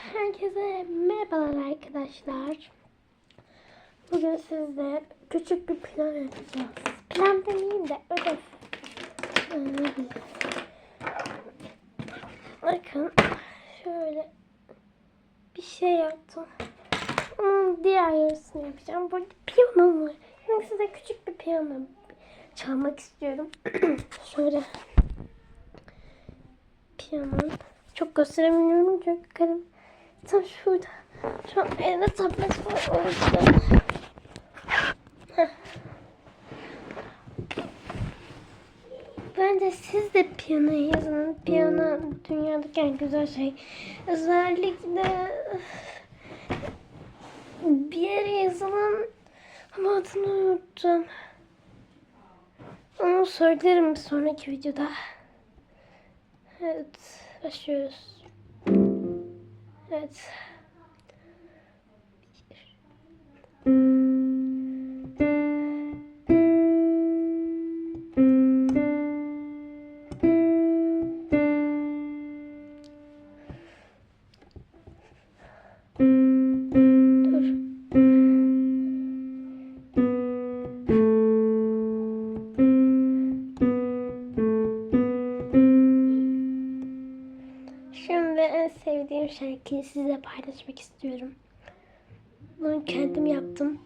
Herkese merhabalar arkadaşlar. Bugün sizle küçük bir plan yapacağız. Plan demeyeyim de ödev. Ee, Bakın şöyle bir şey yaptım. Onun diğer yarısını yapacağım. Burada piyano var. Şimdi size küçük bir piyano çalmak istiyorum. şöyle piyano. Çok gösteremiyorum çünkü karım tam şurada. Şu an elimde tablet var o yüzden. Heh. Bence siz de piyano yazın. Piyano dünyadaki en güzel şey. Özellikle bir yere yazılan ama adını unuttum. Onu söylerim bir sonraki videoda. Evet, başlıyoruz. Evet. Dur. Şarkıyı size paylaşmak istiyorum. Bunu kendim yaptım.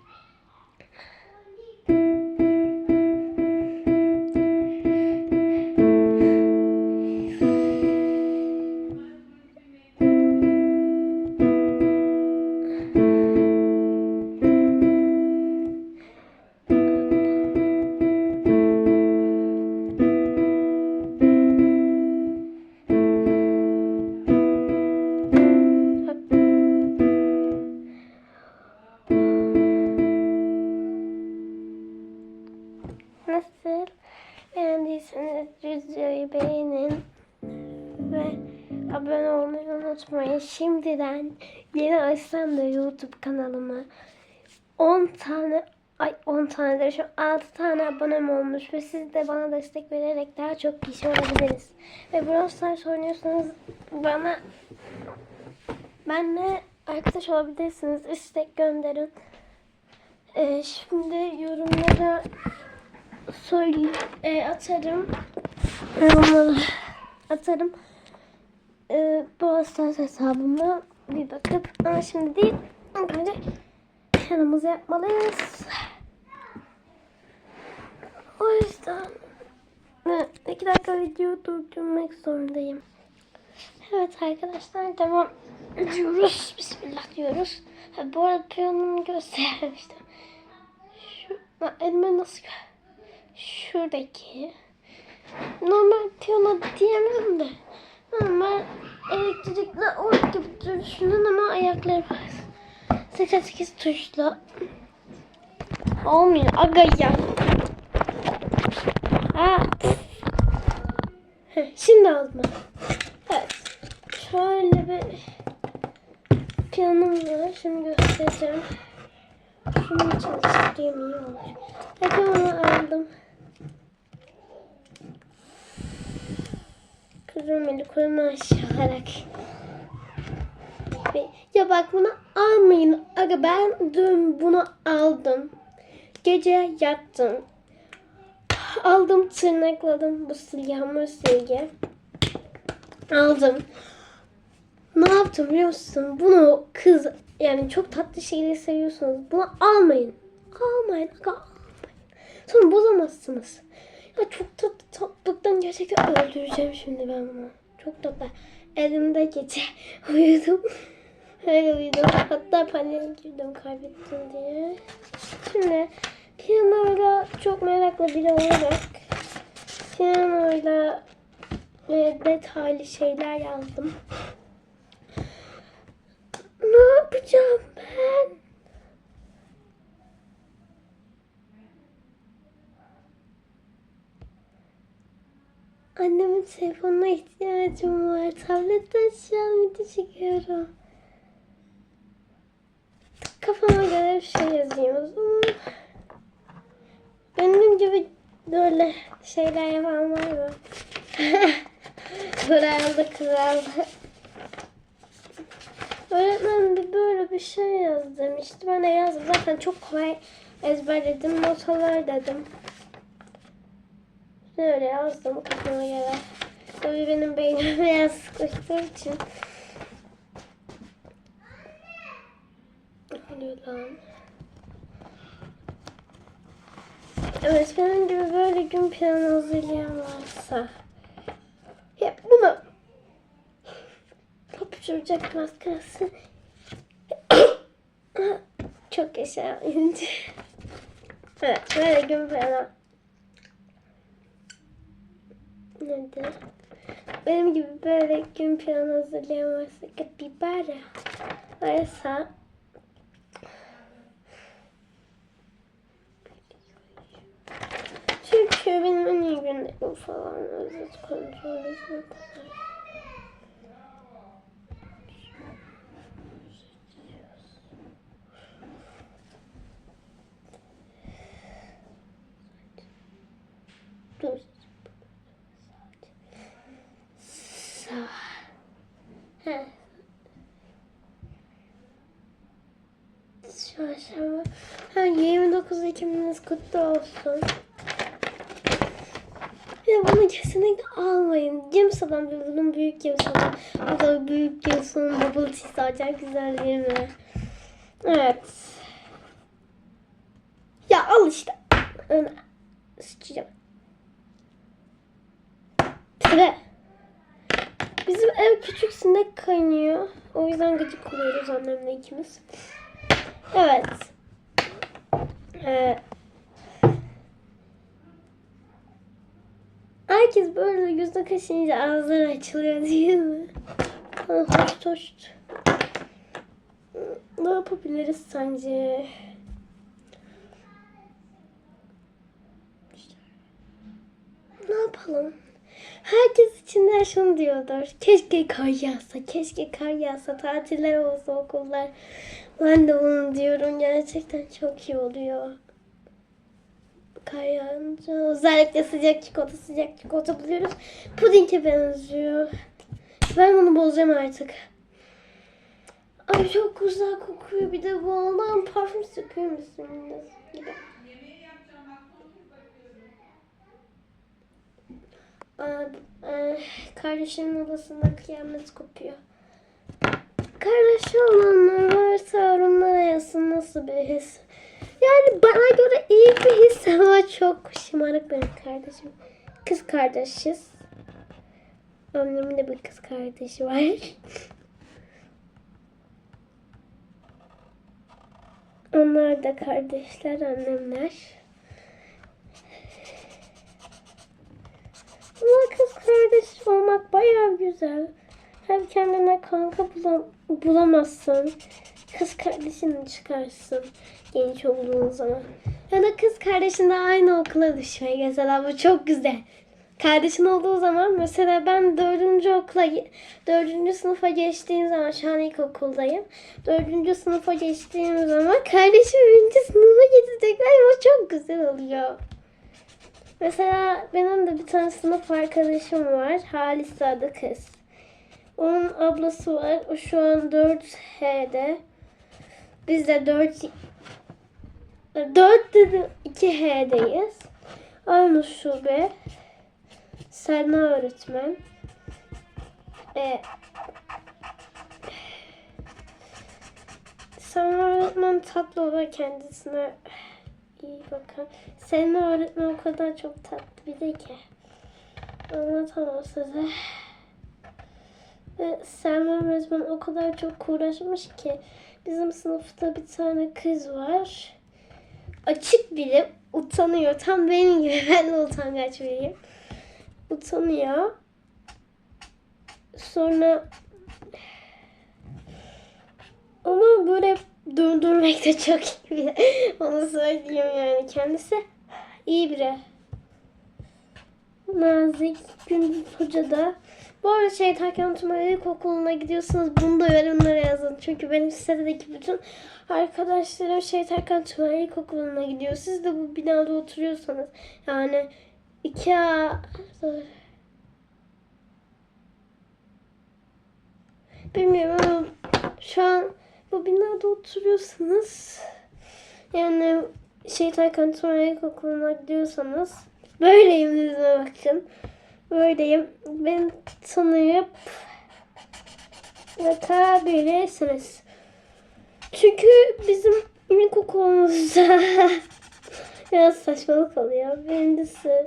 Açsam da YouTube kanalımı 10 tane ay 10 tane de şu 6 tane abonem olmuş ve siz de bana destek vererek daha çok kişi olabiliriz. Ve Brawl Stars oynuyorsanız bana benle arkadaş olabilirsiniz. İstek gönderin. Ee, şimdi yorumlara söyleyeyim, e, atarım. Yorumlara atarım. E, bu Stars hesabıma bir bakıp ama şimdi değil. İlk önce yanımızı yapmalıyız. O yüzden iki dakika video durdurmak zorundayım. Evet arkadaşlar devam ediyoruz. Bismillah diyoruz. Ha, bu arada piyanomu göstermiştim. Şu, ha, elime nasıl Şuradaki. Normal piyano diyemem de. Normal elektrikli org gibi düşünün ama ayakları var. 88 tuşla. Olmuyor aga ya. Heh, Şimdi aldım. Evet. Şöyle bir piyanom var. Şimdi göstereceğim. Şunu çalıştırayım iyi olur. Hadi onu aldım. Beni koyma aşağılarak. Ya bak bunu almayın. Aga ben dün bunu aldım. Gece yattım. Aldım tırnakladım bu yağmur silgi. Aldım. Ne yaptım biliyor musun? Bunu kız yani çok tatlı şeyleri seviyorsanız bunu almayın. Almayın. Aga almayın. Sonra bozamazsınız. Ya çok tatlı gerçekten öldüreceğim şimdi ben bunu. Çok tatlı. Elimde gece uyudum. Öyle uyudum. Hatta paniğe girdim kaybettim diye. Şimdi piyanoyla çok meraklı biri olarak piyanoyla ve detaylı şeyler yazdım. Ne yapacağım ben? Annemin telefonuna ihtiyacım var. Tabletten an video çekiyorum. Kafama göre bir şey yazıyorum. Benim gibi böyle şeyler yapan var mı? Kraldı kraldı. Öğretmen bir böyle bir şey yaz demişti. Ben de yazdım. Zaten çok kolay ezberledim. Notalar dedim. Böyle yazdım kafama göre. Tabii benim beynim biraz sıkıştığı için. Oluyor lan. Evet benim gibi böyle gün planı hazırlayan varsa. Ya bunu hapşıracak maskarası. Çok yaşa. Evet böyle gün planı. Nedir? Benim gibi böyle gün planı hazırlayan varsa biber varsa Çünkü benim en iyi günlerim falan özet kontrolü kadar. Aşama. Ha, 29 Ekim'iniz kutlu olsun. Ya bunu kesinlikle almayın. Cimsa'dan bunun büyük Cimsa'dan. Bu da büyük Cimsa'nın bubble tea acayip güzel değil mi? Evet. Ya al işte. Öne. Sıçacağım. Sıra. Bizim ev küçük sinek kaynıyor. O yüzden gıcık oluyoruz annemle ikimiz. Evet. Ee, herkes böyle yüzde kaşınca ağızları açılıyor değil mi? Hoş hoş. Ne yapabiliriz sence? Ne yapalım? Herkes içinden şunu diyordur. Keşke kar yağsa, keşke kar yağsa, tatiller olsa okullar. Ben de bunu diyorum. Gerçekten çok iyi oluyor. Kar yağınca özellikle sıcak çikolata, sıcak çikolata buluyoruz. Pudinge benziyor. Ben bunu bozacağım artık. Ay çok güzel kokuyor. Bir de bu ondan parfüm sıkıyor musunuz? Gibi. E, kardeşimin odasında kıyamet kopuyor. Kardeşi olanlar varsa yazsın nasıl bir his. Yani bana göre iyi bir his ama çok şımarık benim kardeşim. Kız kardeşiz. Annemin de bir kız kardeşi var. Onlar da kardeşler, annemler. Ama kız kardeş olmak bayağı güzel. Hem kendine kanka bulam bulamazsın. Kız kardeşini çıkarsın genç olduğun zaman. Ya da kız kardeşinle aynı okula düşmek mesela bu çok güzel. Kardeşin olduğu zaman mesela ben dördüncü okula, dördüncü sınıfa geçtiğim zaman şu an ilkokuldayım. Dördüncü sınıfa geçtiğim zaman kardeşim birinci sınıfa gidecekler o çok güzel oluyor. Mesela benim de bir tane sınıf arkadaşım var. Halis adı kız. Onun ablası var. O şu an 4H'de. Biz de 4 4 dedi 2H'deyiz. Aynı şube. Selma öğretmen. Ee, Selma öğretmen tatlı olur kendisine iyi bakın. Selma öğretmen o kadar çok tatlı bir de ki. Anlatamam size. Ve Selma öğretmen o kadar çok uğraşmış ki bizim sınıfta bir tane kız var. Açık biri utanıyor. Tam benim gibi ben de utangaç biriyim. Utanıyor. Sonra ama böyle döndürmek de çok iyi biri. Onu söyleyeyim yani. Kendisi iyi biri. Nazik Gündüz Hoca da. Bu arada şey Tarkan Tümer İlkokulu'na gidiyorsanız bunu da yorumlara yazın. Çünkü benim sitedeki bütün arkadaşlarım şey Tarkan Tümer İlkokulu'na gidiyor. Siz de bu binada oturuyorsanız yani iki a Bilmiyorum ama şu an bu binada oturuyorsanız yani Şeytan Kanton'a İlkokulu'na gidiyorsanız böyleyim yüzüme bakın. Böyleyim. Beni tanıyıp bakabilirsiniz. Çünkü bizim ilkokulumuzda biraz saçmalık oluyor. Birincisi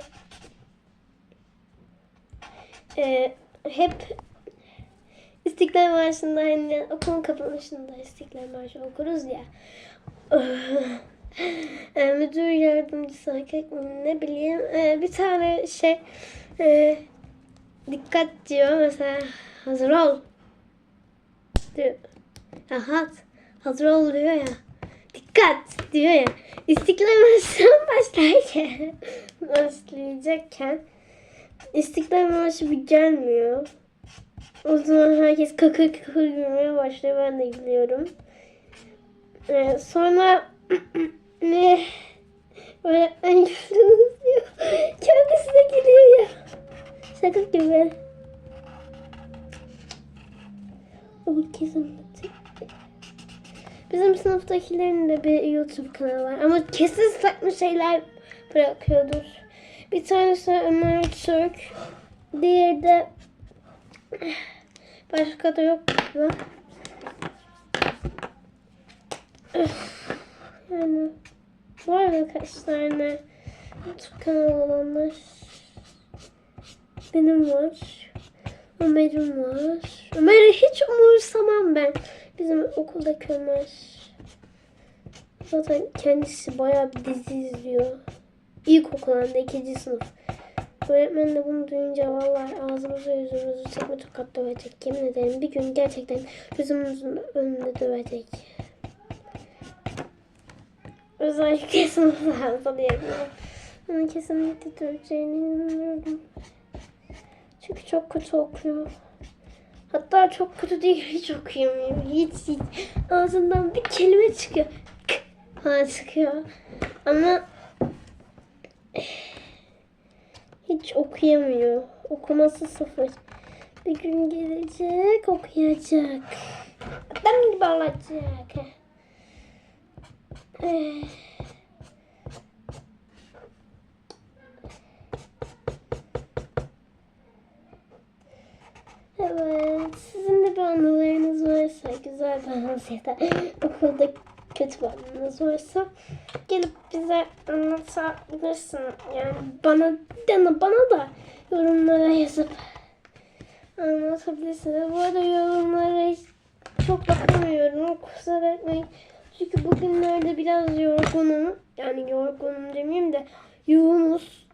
e, hep İstiklal Marşı'nda hani okulun kapanışında İstiklal Marşı okuruz ya. E, müdür yardımcısı ne bileyim e, bir tane şey e, dikkat diyor mesela hazır ol diyor. Rahat hazır ol diyor ya. Dikkat diyor ya. İstiklal Marşı'ndan başlarken başlayacakken İstiklal Marşı bir gelmiyor. O zaman herkes kakır kakır gülmeye başlıyor. Ben de gülüyorum. Ee, sonra ne öğretmen güldünüz diyor. Kendisi de gülüyor ya. Şaka gibi. O kesin. Bizim sınıftakilerin de bir YouTube kanalı var. Ama kesin saçma şeyler bırakıyordur. Bir tanesi Ömer Türk. Diğeri de başka da yok Yani var mı kaç tane YouTube kanalı olanlar? Benim var. Ömer'im var. Ömer'i hiç umursamam ben. Bizim okuldaki Ömer. Zaten kendisi bayağı bir dizi izliyor. İlkokulunda ikinci sınıf. Öğretmen de bunu duyunca vallahi ağzımızı yüzümüzü tekme tokat dövecek. Yemin ederim bir gün gerçekten yüzümüzün önünde dövecek. Özellikle sınıflarda diyebilirim. Onu kesinlikle döveceğine inanıyorum. Çünkü çok kötü okuyor. Hatta çok kötü değil hiç okuyamıyor. Hiç hiç. Ağzından bir kelime çıkıyor. K falan çıkıyor. Ama hiç okuyamıyor. Okuması sıfır. Bir gün gelecek okuyacak. Adam gibi olacak. Evet, sizin de bir anılarınız varsa, güzel bir anınız ya da okulda kötü bir anınız varsa gelip bize anlatabilirsin. Yani bana, yani bana da yorumlara yazıp anlatabilirsiniz. Bu arada yorumlara çok bakamıyorum. Kusura bakmayın. Çünkü bugünlerde biraz yorgunum. Yani yorgunum demeyeyim de yoğunuz.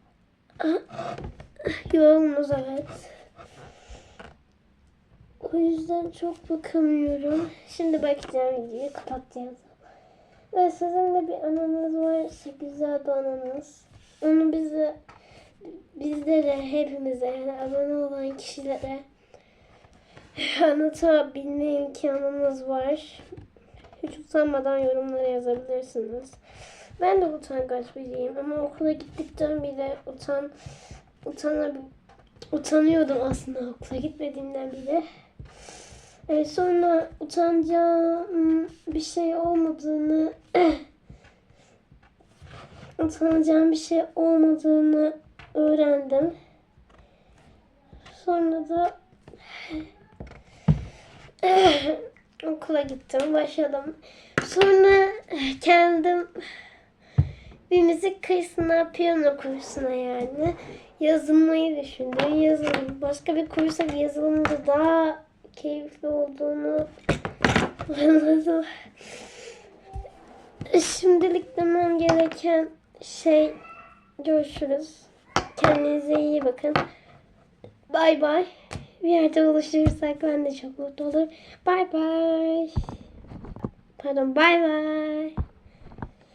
yoğunuz evet. O yüzden çok bakamıyorum. Şimdi bakacağım videoyu kapatacağım. Ve sizin de bir ananız varsa güzel bir ananız. Onu bize bizlere hepimize yani abone olan kişilere anlatabilme imkanımız var. Hiç utanmadan yorumlara yazabilirsiniz. Ben de utangaç biriyim ama okula gittikten bile utan utanabil utanıyordum aslında okula gitmediğimden bile. Ee, sonra utanacağım bir şey olmadığını utanacağım bir şey olmadığını öğrendim. Sonra da okula gittim, başladım. Sonra kendim bir müzik kursuna, piyano kursuna yani yazılmayı düşündüm. Yazılım, başka bir kursa yazılımda daha keyifli olduğunu anladım. Şimdilik demem gereken şey görüşürüz. Kendinize iyi bakın. Bay bay. Bir yerde buluşursak ben de çok mutlu olurum. Bay bay. Pardon bay bay.